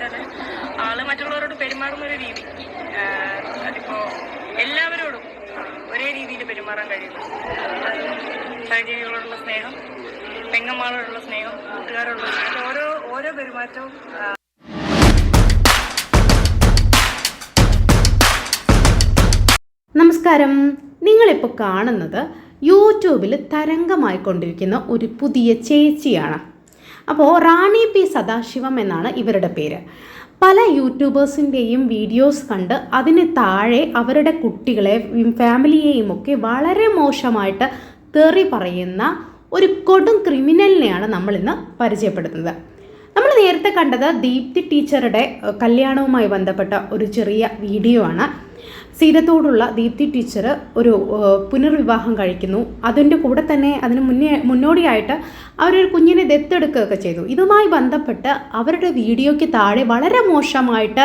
വെച്ചാൽ ആൾ മറ്റുള്ളവരോട് പെരുമാറുന്ന ഒരു രീതി. അതിപ്പോ എല്ലാവരോടും ഒരേ രീതിയിൽ പെരുമാറാൻ കഴിയുന്നു. സഹജീവികളോടുള്ള സ്നേഹം പെങ്ങന്മാരോടുള്ള സ്നേഹം കൂട്ടുകാരോടുള്ള സ്നേഹം ഓരോ ഓരോ പെരുമാറ്റവും നമസ്കാരം. നിങ്ങളിപ്പോൾ കാണുന്നത് യൂട്യൂബിൽ തരംഗമായിക്കൊണ്ടിരിക്കുന്ന ഒരു പുതിയ ചേച്ചിയാണ്. അപ്പോൾ റാണി പി സദാശിവം എന്നാണ് ഇവരുടെ പേര്. പല യൂട്യൂബേഴ്സിന്റെയും വീഡിയോസ് കണ്ട് അതിന് താഴെ അവരുടെ കുട്ടികളെ ഫാമിലിയെയും ഒക്കെ വളരെ മോശമായിട്ട് തെറി പറയുന്ന ഒരു കൊടും ക്രിമിനലിനെയാണ് നമ്മളിന്ന് പരിചയപ്പെടുത്തുന്നത്. നമ്മൾ നേരത്തെ കണ്ടത് ദീപ്തി ടീച്ചറുടെ കല്യാണവുമായി ബന്ധപ്പെട്ട ഒരു ചെറിയ വീഡിയോ ആണ്. സീതത്തോടുള്ള ദീപ്തി ടീച്ചർ ഒരു പുനർവിവാഹം കഴിക്കുന്നു. അതിന്റെ കൂടെ തന്നെ അതിന് മുന്നേ മുന്നോടിയായിട്ട് അവരൊരു കുഞ്ഞിനെ ദത്തെടുക്കുകയൊക്കെ ചെയ്തു. ഇതുമായി ബന്ധപ്പെട്ട് അവരുടെ വീഡിയോയ്ക്ക് താഴെ വളരെ മോശമായിട്ട്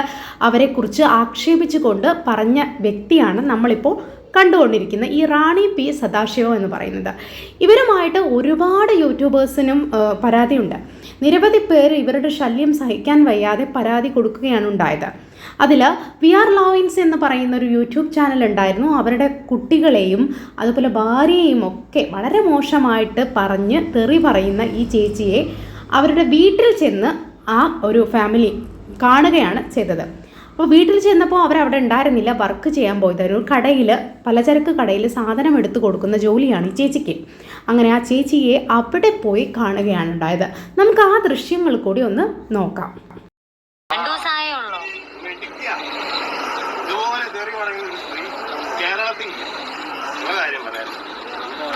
അവരെക്കുറിച്ച് ആക്ഷേപിച്ചുകൊണ്ട് പറഞ്ഞ വ്യക്തിയാണ് നമ്മളിപ്പോൾ കണ്ടുകൊണ്ടിരിക്കുന്ന ഈ റാണി പി സദാശിവം എന്ന് പറയുന്നത്. ഇവരുമായിട്ട് ഒരുപാട് യൂട്യൂബേഴ്സിനും പരാതിയുണ്ട്. നിരവധി പേര് ഇവരുടെ ശല്യം സഹിക്കാൻ വയ്യാതെ പരാതി കൊടുക്കുകയാണ് ഉണ്ടായത്. അതിൽ വി ആർ ലോയിൻസ് എന്ന് പറയുന്ന ഒരു യൂട്യൂബ് ചാനൽ ഉണ്ടായിരുന്നു. അവരുടെ കുട്ടികളെയും അതുപോലെ ഭാര്യയെയും ഒക്കെ വളരെ മോശമായിട്ട് പറഞ്ഞ് തെറി പറയുന്ന ഈ ചേച്ചിയെ അവരുടെ വീട്ടിൽ ചെന്ന് ആ ഒരു ഫാമിലി കാണുകയാണ് ചെയ്തത്. അപ്പോൾ വീട്ടിൽ ചെന്നപ്പോൾ അവരവിടെ ഉണ്ടായിരുന്നില്ല. വർക്ക് ചെയ്യാൻ പോയതായിരുന്നു. ഒരു കടയിൽ പലചരക്ക് കടയിൽ സാധനം എടുത്തു കൊടുക്കുന്ന ജോലിയാണ് ഈ ചേച്ചിക്ക്. അങ്ങനെ ആ ചേച്ചിയെ അവിടെ പോയി കാണുകയാണ് ഉണ്ടായത്. നമുക്ക് ആ ദൃശ്യങ്ങൾ കൂടി ഒന്ന് നോക്കാം.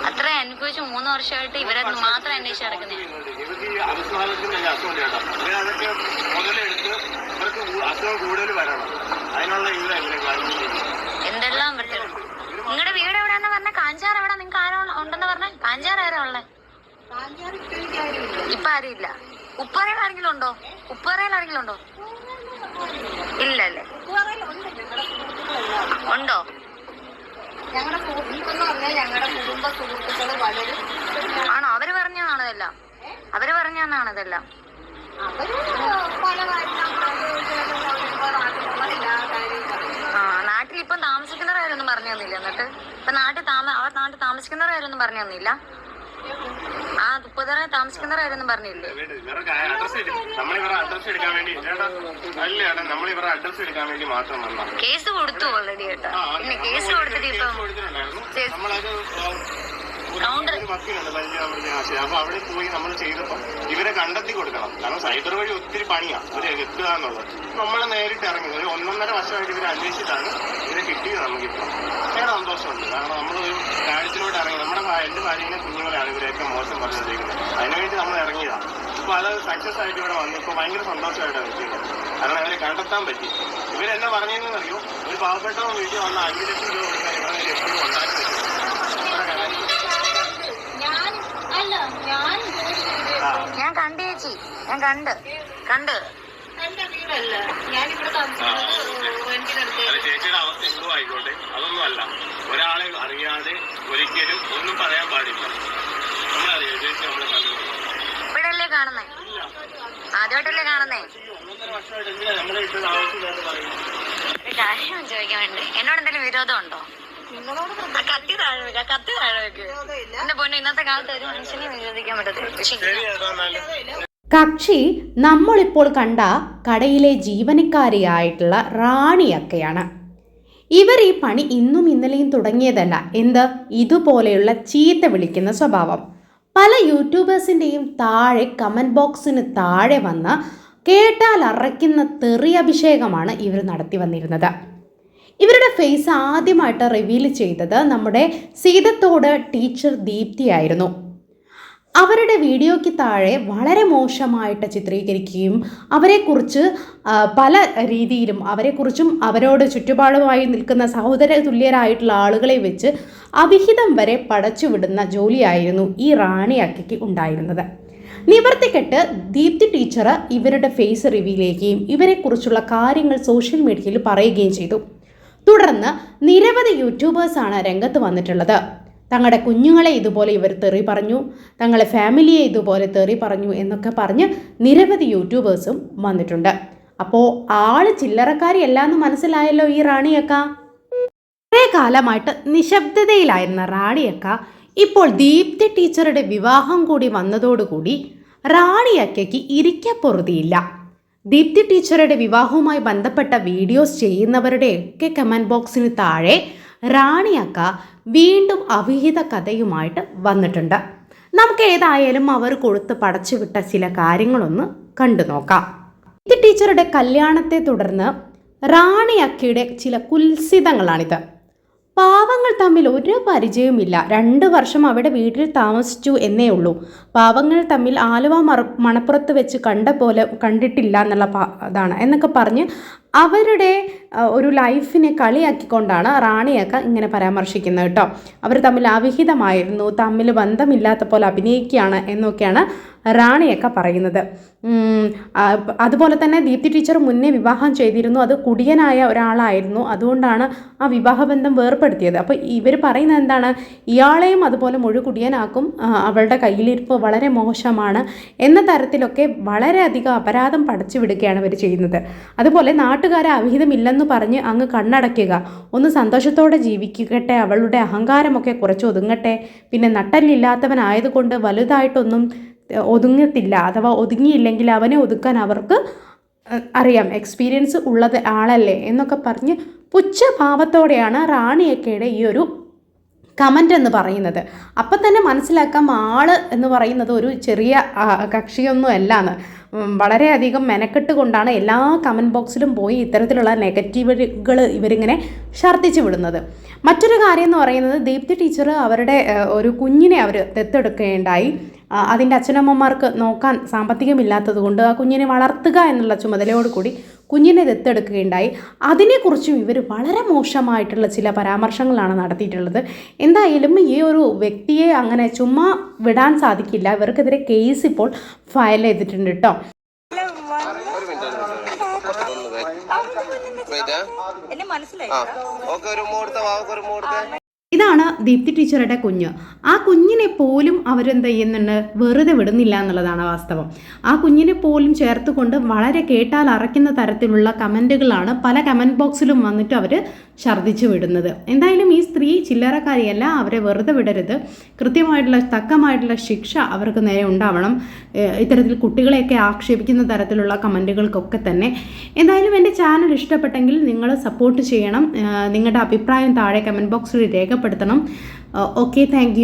അത്ര അനുഭവിച്ച് മൂന്ന് വർഷമായിട്ട് ഇവരെ മാത്രം അന്വേഷിച്ച് നടക്കുന്നത് അസുഖം കൂടുതൽ വരണം. അതിനുള്ള എന്തെല്ലാം നിങ്ങളുടെ വീട് എവിടെയാന്ന് പറഞ്ഞ? കാഞ്ചാർ എവിടെ? നിങ്ങൾക്ക് ആരോ ഉണ്ടെന്ന് പറഞ്ഞ? കാഞ്ചാർ ആരാ ഉള്ളേ? ഇപ്പൊ ആരുമില്ല. ഉപ്പറയിൽ ആരെങ്കിലും ഉണ്ടോ? ഉപ്പറയിൽ ആരെങ്കിലും ഉണ്ടോ? ഇല്ല അല്ലേ ഉണ്ടോ? ഞങ്ങളുടെ സുഹൃത്തുക്കളെന്ന് പറഞ്ഞാൽ ഞങ്ങളുടെ കുടുംബ സുഹൃത്തുക്കൾ പലരും ആണോ? അവർ പറഞ്ഞാണോ ഇതെല്ലാം. അവർ പറഞ്ഞാണോ ഇതെല്ലാം. ആ നാട്ടിൽ ഇപ്പം താമസിക്കുന്നവരൊന്നും പറഞ്ഞു തന്നില്ല. എന്നിട്ട് ഇപ്പൊ നാട്ടിൽ താമ അവർ നാട്ടിൽ താമസിക്കുന്നവരൊന്നും പറഞ്ഞു തന്നില്ല. ആ തുപ്പതറ താമസിക്കുന്നവരൊന്നും പറഞ്ഞില്ലേ? കേസ് കൊടുത്തു ഓൾറെഡി കേട്ടോ കേസ് കൊടുത്തിട്ട് ഇപ്പം അപ്പൊ അവിടെ പോയി നമ്മൾ ചെയ്തപ്പോ ഇവരെ കണ്ടെത്തി കൊടുക്കണം. കാരണം സൈബർ വഴി ഒത്തിരി പണിയാണ് ഇവരെ എത്തുക എന്നുള്ളത്. നമ്മൾ നേരിട്ട് ഇറങ്ങി. ഒരു ഒന്നൊന്നര വർഷമായിട്ട് ഇവരെ അന്വേഷിച്ചിട്ടാണ് ഇവരെ കിട്ടിയത് നമുക്കിപ്പോൾ ഏറെ സന്തോഷമുണ്ട്. കാരണം നമ്മളൊരു കാര്യത്തിലോട്ട് ഇറങ്ങി. നമ്മുടെ എന്റെ ഭാര്യയിലെ കുഞ്ഞുങ്ങളെയാണ് ഇവരെയൊക്കെ മോശം പറഞ്ഞിരിക്കുന്നത് അതിനുവേണ്ടി നമ്മൾ ഇറങ്ങിയതാണ് അപ്പൊ അത് സക്സസ് ആയിട്ട് ഇവിടെ വന്നു. ഇപ്പൊ ഭയങ്കര സന്തോഷമായിട്ടാണ് കിട്ടിയത്. കാരണം അവരെ കണ്ടെത്താൻ പറ്റി. ഇവരെന്നെ പറഞ്ഞതെന്ന് അറിയോ ഒരു പാവപ്പെട്ടവൻ വീട്ടിൽ വന്ന അഞ്ച് ലക്ഷം രൂപ കൊടുക്കാൻ ഇവരെ എപ്പോഴും ഉണ്ടാക്കി വെച്ചു നമ്മുടെ കാര്യം ഞാൻ അല്ല ഞാൻ ജോലി ചെയ്ത് ആ ഞാൻ കണ്ടു ചേച്ചി. ഞാൻ കണ്ട്. കണ്ട്. എന്റെ വീടല്ല. ഞാനിവിടെ ചേച്ചിയുടെ അവസ്ഥ എന്തോ ആയിക്കോട്ടെ. അതൊന്നും അല്ല. ഒരാളെ അറിയാതെ ഒരിക്കലും ഒന്നും പറയാൻ പാടില്ല. നമ്മളറിയാം ചേച്ചി നമ്മളെ കണ്ടു? കാണുന്നേ? ആദ്യമായിട്ടല്ലേ കാണുന്നേ? ഒരു കാര്യം ചോദിക്കാൻ വേണ്ടി. എന്നോട് എന്തെങ്കിലും വിരോധം ഉണ്ടോ? നിങ്ങളോട് ആ കത്തി താഴെ വെക്ക്, ആ കത്തി താഴെ വെക്ക്. എന്റെ പൊന്നു ഇന്നത്തെ കാലത്ത് ഒരു മനുഷ്യനെ വിരോധിക്കാൻ പറ്റത്തില്ല. കക്ഷി നമ്മളിപ്പോൾ കണ്ട കടയിലെ ജീവനക്കാരിയായിട്ടുള്ള റാണിയൊക്കെയാണ്. ഇവർ ഈ പണി ഇന്നും ഇന്നലെയും തുടങ്ങിയതല്ല എന്ത്? ഇതുപോലെയുള്ള ചീത്ത വിളിക്കുന്ന സ്വഭാവം. പല യൂട്യൂബേഴ്സിന്റെയും താഴെ കമന്റ് ബോക്സിന് താഴെ വന്ന് കേട്ടാൽ അറയ്ക്കുന്ന തെറി അഭിഷേകമാണ് ഇവർ നടത്തി വന്നിരുന്നത്. ഇവരുടെ ഫേസ് ആദ്യമായിട്ട് റിവീൽ ചെയ്തത് നമ്മുടെ സീതത്തോട് ടീച്ചർ ദീപ്തി ആയിരുന്നു. അവരുടെ വീഡിയോയ്ക്ക് താഴെ വളരെ മോശമായിട്ട് ചിത്രീകരിക്കുകയും അവരെക്കുറിച്ച് പല രീതിയിലും അവരെക്കുറിച്ചും അവരോട് ചുറ്റുപാടുമായി നിൽക്കുന്ന സഹോദര തുല്യരായിട്ടുള്ള ആളുകളെ വെച്ച് അവിഹിതം വരെ പടച്ചുവിടുന്ന ജോലിയായിരുന്നു ഈ റാണി അക്കയ്ക്ക് ഉണ്ടായിരുന്നത്. നിവർത്തിക്കെട്ട് ദീപ്തി ടീച്ചർ ഇവരുടെ ഫേസ് റിവീൽ ചെയ്യുകയും ഇവരെക്കുറിച്ചുള്ള കാര്യങ്ങൾ സോഷ്യൽ മീഡിയയിൽ പറയുകയും ചെയ്തു. തുടർന്ന് നിരവധി യൂട്യൂബേഴ്സാണ് രംഗത്ത് വന്നിട്ടുള്ളത്. തങ്ങളുടെ കുഞ്ഞുങ്ങളെ ഇതുപോലെ ഇവർ തെറി പറഞ്ഞു തങ്ങളുടെ ഫാമിലിയെ ഇതുപോലെ തെറി പറഞ്ഞു എന്നൊക്കെ പറഞ്ഞ് നിരവധി യൂട്യൂബേഴ്സും വന്നിട്ടുണ്ട്. അപ്പോൾ ആൾ ചില്ലറക്കാരിയല്ല എന്ന് മനസ്സിലായല്ലോ ഈ റാണിയക്ക? കുറേ കാലമായിട്ട് നിശബ്ദതയിലായിരുന്ന റാണിയക്ക ഇപ്പോൾ ദീപ്തി ടീച്ചറുടെ വിവാഹം കൂടി വന്നതോടുകൂടി റാണിയക്കയ്ക്ക് ഇരിക്കപ്പൊറുതിയില്ല. ദീപ്തി ടീച്ചറുടെ വിവാഹവുമായി ബന്ധപ്പെട്ട വീഡിയോസ് ചെയ്യുന്നവരുടെ ഒക്കെ കമന്റ് ബോക്സിന് താഴെ റാണിയക്ക വീണ്ടും അവിഹിത കഥയുമായിട്ട് വന്നിട്ടുണ്ട്. നമുക്ക് ഏതായാലും അവർ കൊടുത്ത് പടച്ചുവിട്ട ചില കാര്യങ്ങളൊന്ന് കണ്ടു നോക്കാം. ദീപ്തി ടീച്ചറുടെ കല്യാണത്തെ തുടർന്ന് റാണി അക്കയുടെ ചില കുൽസിതങ്ങളാണിത്. പാവങ്ങൾ തമ്മിൽ ഒരു പരിചയവുമില്ല. രണ്ട് വർഷം അവിടെ വീട്ടിൽ താമസിച്ചു എന്നേ ഉള്ളൂ. പാവങ്ങൾ തമ്മിൽ ആലുവ മറ മണപ്പുറത്ത് വെച്ച് കണ്ട പോലെ കണ്ടിട്ടില്ല എന്നുള്ള അതാണ് എന്നൊക്കെ പറഞ്ഞ് അവരുടെ ഒരു ലൈഫിനെ കളിയാക്കിക്കൊണ്ടാണ് റാണിയൊക്കെ ഇങ്ങനെ പരാമർശിക്കുന്നത് കേട്ടോ. അവർ തമ്മിൽ അവിഹിതമായിരുന്നു തമ്മിൽ ബന്ധമില്ലാത്ത പോലെ അഭിനയിക്കുകയാണ് എന്നൊക്കെയാണ് റാണിയൊക്കെ പറയുന്നത്. അതുപോലെ തന്നെ ദീപ്തി ടീച്ചർ മുന്നേ വിവാഹം ചെയ്തിരുന്നു അത് കുടിയനായ ഒരാളായിരുന്നു അതുകൊണ്ടാണ് ആ വിവാഹബന്ധം വേർപ്പെടുത്തിയത്. അപ്പോൾ ഇവർ പറയുന്നത് എന്താണ്? ഇയാളെയും അതുപോലെ മുഴു കുടിയനാക്കും അവളുടെ കയ്യിലിരിപ്പ് വളരെ മോശമാണ് എന്ന തരത്തിലൊക്കെ വളരെയധികം അപരാധം പടച്ചു വിടുകയാണ് ഇവർ ചെയ്യുന്നത്. അതുപോലെ നാട്ടുകാരെ അവിഹിതമില്ലെന്ന് പറഞ്ഞ് അങ്ങ് കണ്ണടയ്ക്കുക. ഒന്ന് സന്തോഷത്തോടെ ജീവിക്കട്ടെ അവളുടെ അഹങ്കാരമൊക്കെ കുറച്ച് ഒതുങ്ങട്ടെ. പിന്നെ നട്ടല്ലില്ലാത്തവനായതുകൊണ്ട് വലുതായിട്ടൊന്നും ഒതുങ്ങത്തില്ല അഥവാ ഒതുങ്ങിയില്ലെങ്കിൽ അവനെ ഒതുക്കാൻ അവർക്ക് അറിയാം. എക്സ്പീരിയൻസ് ഉള്ളത് ആളല്ലേ എന്നൊക്കെ പറഞ്ഞ് പുച്ഛഭാവത്തോടെയാണ് റാണിയക്കയുടെ ഈ ഒരു കമന്റ് എന്ന് പറയുന്നത്. അപ്പം തന്നെ മനസ്സിലാക്കാം ആൾ എന്ന് പറയുന്നത് ഒരു ചെറിയ കക്ഷിയൊന്നും അല്ലാന്ന് വളരെയധികം മെനക്കെട്ട് കൊണ്ടാണ് എല്ലാ കമന്റ് ബോക്സിലും പോയി ഇത്തരത്തിലുള്ള നെഗറ്റീവുകൾ ഇവരിങ്ങനെ ഛർദ്ദിച്ച് വിടുന്നത്. മറ്റൊരു കാര്യം എന്ന് പറയുന്നത് ദീപ്തി ടീച്ചർ അവരുടെ ഒരു കുഞ്ഞിനെ അവർ ദത്തെടുക്കുകയുണ്ടായി അതിന്റെ അച്ഛനമ്മമാർക്ക് നോക്കാൻ സാമ്പത്തികമില്ലാത്തത് കൊണ്ട് ആ കുഞ്ഞിനെ വളർത്തുക എന്നുള്ള ചുമതലയോട് കൂടി കുഞ്ഞിനെ ദത്തെടുക്കുകയുണ്ടായി. അതിനെക്കുറിച്ചും ഇവർ വളരെ മോശമായിട്ടുള്ള ചില പരാമർശങ്ങളാണ് നടത്തിയിട്ടുള്ളത്. എന്തായാലും ഈ ഒരു വ്യക്തിയെ അങ്ങനെ ചുമ്മാ വിടാൻ സാധിക്കില്ല. ഇവർക്കെതിരെ കേസ് ഇപ്പോൾ ഫയൽ ചെയ്തിട്ടുണ്ട് കേട്ടോ എന്നെ മനസ്സിലായി ഓക്കെ ഒരു മുഹൂർത്തം ഒരു മൂടുത്ത. ഇതാണ് ദീപ്തി ടീച്ചറുടെ കുഞ്ഞ്. ആ കുഞ്ഞിനെ പോലും അവരെന്ത് ചെയ്യുന്നുണ്ട്? വെറുതെ വിടുന്നില്ല എന്നുള്ളതാണ് വാസ്തവം. ആ കുഞ്ഞിനെ പോലും ചേർത്തുകൊണ്ട് വളരെ കേട്ടാൽ അറയ്ക്കുന്ന തരത്തിലുള്ള കമന്റുകളാണ് പല കമന്റ് ബോക്സിലും വന്നിട്ട് അവർ ഛർദ്ദിച്ചു വിടുന്നത്. എന്തായാലും ഈ സ്ത്രീ ചില്ലറക്കാരിയല്ല അവരെ വെറുതെ വിടരുത്. കൃത്യമായിട്ടുള്ള തക്കമായിട്ടുള്ള ശിക്ഷ അവർക്ക് നേരെ ഉണ്ടാവണം. ഇത്തരത്തിൽ കുട്ടികളെയൊക്കെ ആക്ഷേപിക്കുന്ന തരത്തിലുള്ള കമന്റുകൾക്കൊക്കെ തന്നെ. എന്തായാലും എന്റെ ചാനൽ ഇഷ്ടപ്പെട്ടെങ്കിൽ നിങ്ങൾ സപ്പോർട്ട് ചെയ്യണം. നിങ്ങളുടെ അഭിപ്രായം താഴെ കമന്റ് ബോക്സിൽ രേഖപ്പെടുത്തണം ഓക്കെ താങ്ക്